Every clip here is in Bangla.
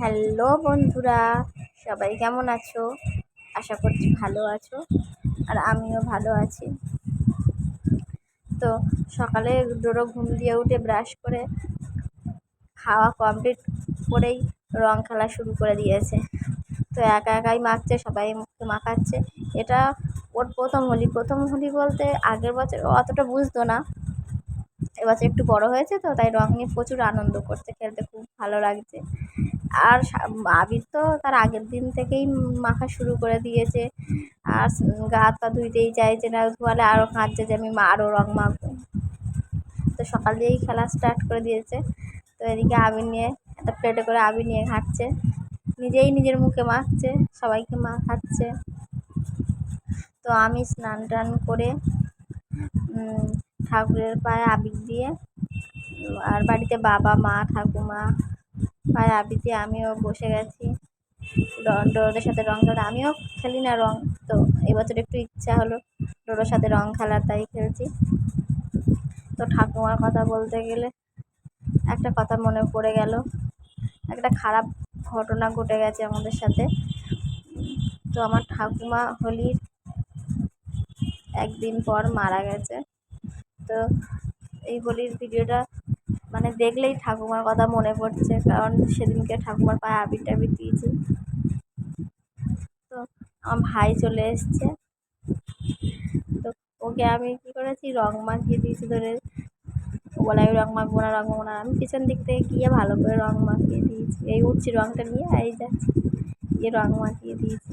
হ্যালো বন্ধুরা, সবাই কেমন আছো? আশা করছি ভালো আছো আর আমিও ভালো আছি। তো সকালে ডোরো ঘুম দিয়ে উঠে ব্রাশ করে খাওয়া কমপ্লিট করেই রং খেলা শুরু করে দিয়েছে। তো একা একাই মাখছে, সবাই মুখে মাখাচ্ছে। এটা ওর প্রথম হোলি। প্রথম হোলি বলতে আগের বছর অতটা বুঝতো না। এবছর একটু বড় হয়েছে তো, তাই রং নিয়ে প্রচুর আনন্দ করছে, খেলতে খুব ভালো লাগছে। আর আবির তো তার আগের দিন থেকেই মাখা শুরু করে দিয়েছে। আর গা হাত পা ধুইতেই চাইছে না, ধোয়ালে আরও কাঁদছে যে আমি মা আরও রং মাখবো। তো সকাল দিয়েই খেলা স্টার্ট করে দিয়েছে। তো এদিকে আবির নিয়ে, একটা প্লেটে করে আবির নিয়ে ঘাঁটছে। নিজেই নিজের মুখে মাখছে, সবাইকে মাখাচ্ছে। তো আমি স্নান টান করে ঠাকুরের পায়ে আবির দিয়ে, আর বাড়িতে বাবা, মা, ঠাকুমা আবির দিয়ে আমিও বসে গেছি। ডোরোদের সাথে রং খেলা। আমিও খেলি না রং, তো এবছর একটু ইচ্ছা হলো ডোরোর সাথে রং খেলার তাই খেলছি। তো ঠাকুমার কথা বলতে গেলে একটা কথা মনে পড়ে গেল। একটা খারাপ ঘটনা ঘটে গেছে আমাদের সাথে। তো আমার ঠাকুমা হোলির একদিন পর মারা গেছে। তো এই হোলির ভিডিওটা মানে দেখলেই ঠাকুমার কথা মনে পড়ছে, কারণ সেদিনকে ঠাকুমার পায়ে আবির টাবির দিয়েছি। তো আমার ভাই চলে এসছে। তো ওকে আমি কী করেছি, রং মাখিয়ে দিয়েছি ধরে। বলে, আমি রং মাখবো না, রং মাখবো না। আমি পিছন দিক থেকে গিয়ে ভালো করে রং মাখিয়ে দিয়েছি। এই উঠছি রংটা নিয়ে, এই যাচ্ছি গিয়ে রং মাখিয়ে দিয়েছি।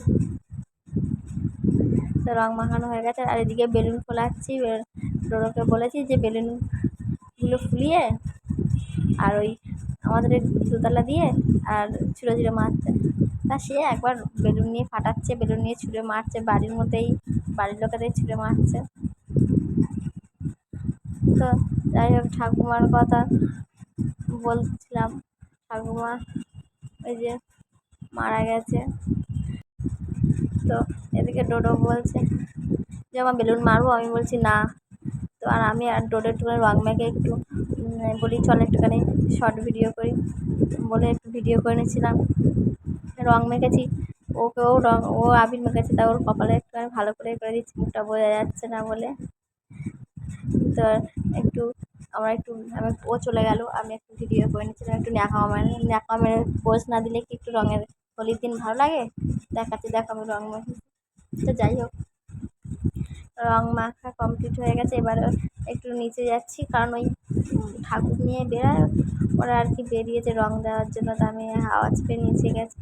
তো রং মাখানো হয়ে গেছে। আর এদিকে বেলুন ফোলাচ্ছি। ডোরোকে বলেছি যে, বেলুনগুলো ফুলিয়ে আর ওই আমাদের দোতলা দিয়ে আর ছুঁড়ে ছুঁড়ে মারছে। তা সে একবার বেলুন নিয়ে ফাটাচ্ছে, বেলুন নিয়ে ছুঁড়ে মারছে, বাড়ির মধ্যেই, বাড়ির লোকেদের ছুঁড়ে মারছে। তো যাই হোক, ঠাকুমার কথা বলছিলাম। ঠাকুমা ওই যে মারা গেছে। তো এদিকে ডোডো বলছে, যে আমার বেলুন মারবো? আমি বলছি, না। তো আর আমি আর ডোডো একটুখানি রং মেখে একটু বলি, চল একটুখানি শর্ট ভিডিও করি। বলে একটু ভিডিও করে নিয়েছিলাম। রং মেখেছি। ওকেও রং, ও আবির মেখেছে, তা ওর কপালে একটুখানি ভালো করে করে দিচ্ছি, মুখটা বোঝা যাচ্ছে না বলে। তো একটু, আমার একটু, আমি ও চলে গেল, আমি একটু ভিডিও করে নিচ্ছিলাম একটু ন্যাকা মেরে ন্যাকা মেরে পোজ না দিলে কি একটু রঙের হোলির দিন ভালো লাগে? দেখাচ্ছি দেখো আমি রং মেখেছি তো যাই হোক, রং মাখা কমপ্লিট হয়ে গেছে। এবার একটু নিচে যাচ্ছি, কারণ ওই ঠাকুর নিয়ে বেরোয় ওরা আর কি বেরিয়েছে রং দেওয়ার জন্য, তো আমি আওয়াজ পেয়ে নিচে গেছি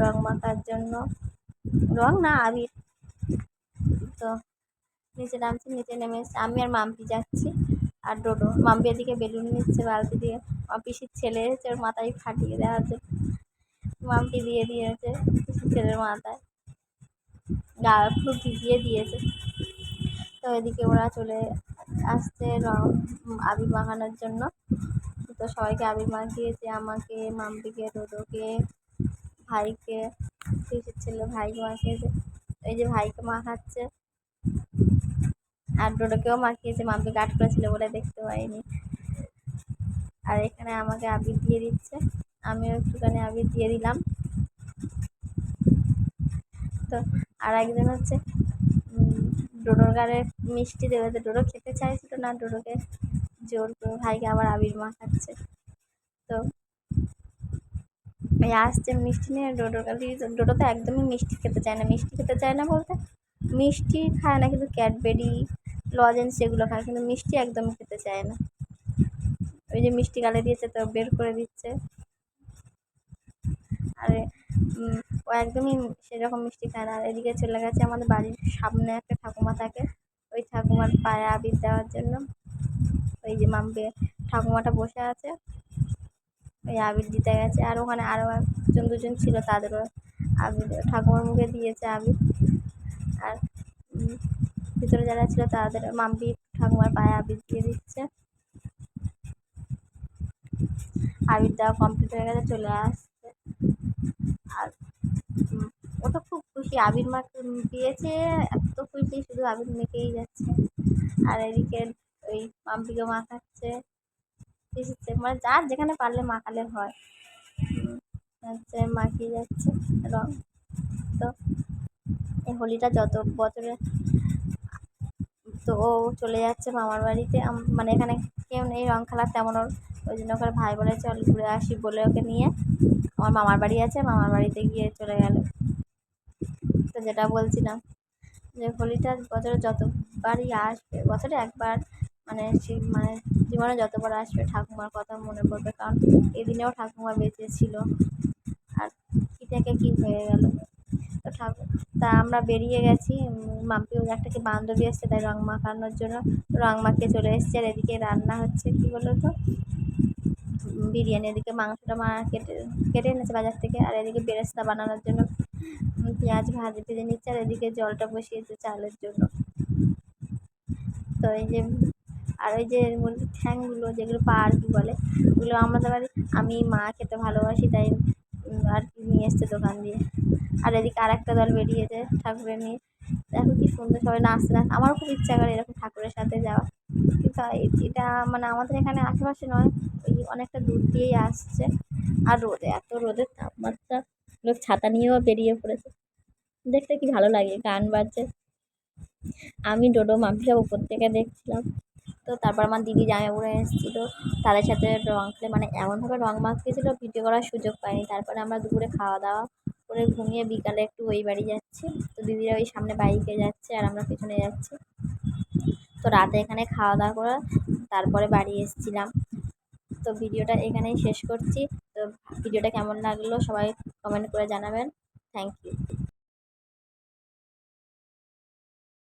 রং মাখার জন্য। রং না, আবির। তো নিচে নামছি, নিচে নেমে আমি আর মাম্পি যাচ্ছি আর ডোডো। মাম্পি এদিকে বেলুন নিচ্ছে, বালতি দিয়ে। পিসির ছেলে এসেছে, ওর মাথায় ফাটিয়ে দেওয়ার জন্য। মাম্পি দিয়ে দিয়েছে পিসির ছেলের মাথায়। গা পুরো ভিজিয়ে দিয়েছে। তো এদিকে ওরা চলে আসছে আবির মাখানোর জন্য। তো সবাইকে আবির মাখিয়েছে আমাকে, মাম্পিকে, ডোডোকে, ভাইকে পিসির ছেলে ভাইকে মাখিয়েছে এই যে ভাইকে মাখাচ্ছে, আর ডোডোকেও মাখিয়েছে, মাম্পি কাট করেছিল বলে দেখতে পাইনি। আর এখানে আমাকে আবির দিয়ে দিচ্ছে, আমিও একটুখানি আবির দিয়ে দিলাম। তো আর একজন হচ্ছে ডোডোর গালে মিষ্টি দেবে তো ডোডো খেতে চাইছিল না, ডোডোকে জোর করে ভাইকে আবার আবির মাখাচ্ছে। তো এই আসছে মিষ্টি নিয়ে ডোডোর কাছে ডোডো তো একদমই মিষ্টি খেতে চায় না, মিষ্টি খেতে চায় না বলতে মিষ্টি খায় না কিন্তু ক্যাডবেরি, লজেন্স যেগুলো খায় কিন্তু মিষ্টি একদমই খেতে চায় না। ওই যে মিষ্টি গালে দিয়েছে তো বের করে দিচ্ছে। আর একদমই সেরকম মিষ্টি খায় না। আর এদিকে চলে গেছে আমাদের বাড়ির সামনে একটা ঠাকুমা থাকে। ওই ঠাকুমার পায়ে আবির দেওয়ার জন্য। ওই যে মাম্পি ঠাকুমাটা বসে আছে। ওই আবির দিতে গেছে। আর ওখানে আরও একজন, দুজন ছিল তাদেরও আবির, ঠাকুমার মুখে দিয়েছে আবির। আর ভিতরে যারা ছিল তাদের মাম্পি ঠাকুমার পায়ে আবির দিয়ে দিচ্ছে। আবির দেওয়া কমপ্লিট হয়ে গেছে, চলে আসছে। আর ও তো খুব খুশি। আবির মা দিয়েছে, এত খুশি শুধু আবির মেখেই যাচ্ছে। আর এদিকে ওই মাম্পিকে মাখাচ্ছে পিসির মানে যার যেখানে পারলে মাখালে হয়। হচ্ছে মাখিয়ে যাচ্ছে। রং। তো এই হোলিটা যত বছরে তো ও চলে যাচ্ছে মামার বাড়িতে। মানে এখানে কেউ নেই রং খেলার, তেমন ওর ওই জন্য ওখানে ভাই বলে চল ঘুরে আসি বলে ওকে নিয়ে। আমার মামার বাড়ি আছে, মামার বাড়িতে গিয়ে চলে গেল। যেটা বলছিলাম যে হোলিটা বছরে যতবারই আসবে, বছরে একবার মানে সেই মানে জীবনে যতবার আসবে ঠাকুমার কথা মনে পড়বে, কারণ এদিনেও ঠাকুমা বেঁচে ছিল। আর কী থেকে কী হয়ে গেল? তো ঠাকুর তা আমরা বেরিয়ে গেছি। মাম্পি ওই একটা কি বান্ধবী এসছে, তাই রং মাখানোর জন্য রং মাখিয়ে চলে এসছে। আর এদিকে রান্না হচ্ছে, কী বলো তো বিরিয়ানি, এদিকে মাংসটা মা কেটে কেটে এনেছে বাজার থেকে। আর এদিকে বেরেস্তা বানানোর জন্য পেঁয়াজ ভাজে ভেজে নিচ্ছে আর এদিকে জলটা বসিয়েছে চালের জন্য। তো এই যে, আর ওই যে মুরগির ঠ্যাংগুলো যেগুলো পা বলে, ওগুলো আমাদের বাড়ি, আমি মা খেতে ভালোবাসি, তাই আর কি নিয়ে এসছে দোকান দিয়ে। আর এদিকে আর একটা দল বেরিয়েছে ঠাকুরের নিয়ে। দেখো কি সুন্দর সবাই নাচতে নাচ আমারও খুব ইচ্ছা করে এরকম ঠাকুরের সাথে যাওয়া। কিন্তু এটা মানে আমাদের এখানে আশেপাশে নয়, ওই অনেকটা দূর দিয়েই আসছে। আর রোদে, এত রোদের তাপমাত্রা। লোক ছাতা নিয়েও বেরিয়ে পড়েছে। দেখতে কি ভালো লাগে, গান বাজছে। আমি, ডোডো সব উপর থেকে দেখছিলাম। তো তারপর আমার দিদি জামাইবাবুরা এসেছিল। তাদের সাথে রং খেলে মানে এমনভাবে রং মাখিয়েছিলো, ভিডিও করার সুযোগ পাইনি তারপরে আমরা দুপুরে খাওয়া দাওয়া করে ঘুমিয়ে বিকালে একটু ওই বাড়ি যাচ্ছি। তো দিদিরা ওই সামনে বাইকে যাচ্ছে আর আমরা পেছনে যাচ্ছি। তো রাতে এখানে খাওয়া দাওয়া করে, তারপরে বাড়ি এসেছিলাম। তো ভিডিওটা এখানেই শেষ করছি। তো ভিডিওটা কেমন লাগল সবাই কমেন্ট করে জানাবেন। Thank you.